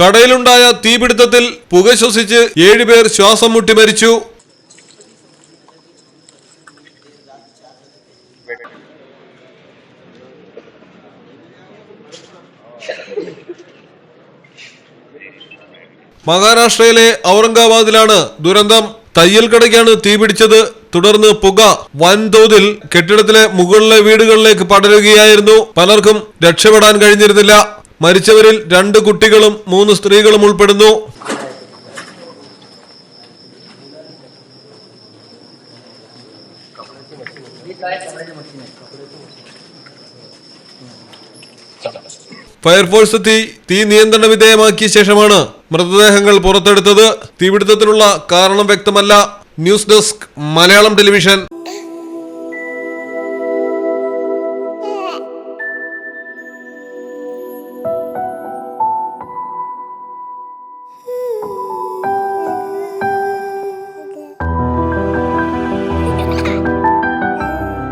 കടയിലുണ്ടായ തീപിടുത്തത്തിൽ പുക ശ്വസിച്ച് ഏഴുപേർ ശ്വാസം മുട്ടി മരിച്ചു. മഹാരാഷ്ട്രയിലെ ഔറംഗാബാദിലാണ് ദുരന്തം. തയ്യൽ കടയ്ക്കാണ് തീപിടിച്ചത്. തുടർന്ന് പുക വൻതോതിൽ കെട്ടിടത്തിലെ മുകളിലെ വീടുകളിലേക്ക് പടരുകയായിരുന്നു. പലർക്കും രക്ഷപ്പെടാൻ കഴിഞ്ഞിരുന്നില്ല. മരിച്ചവരിൽ രണ്ട് കുട്ടികളും മൂന്ന് സ്ത്രീകളും ഉൾപ്പെടുന്നു. ഫയർഫോഴ്സ് എത്തി തീ നിയന്ത്രണ വിധേയമാക്കിയ ശേഷമാണ് മൃതദേഹങ്ങൾ പുറത്തെടുത്തത്. തീപിടുത്തത്തിനുള്ള കാരണം വ്യക്തമല്ല. News desk Malayalam television.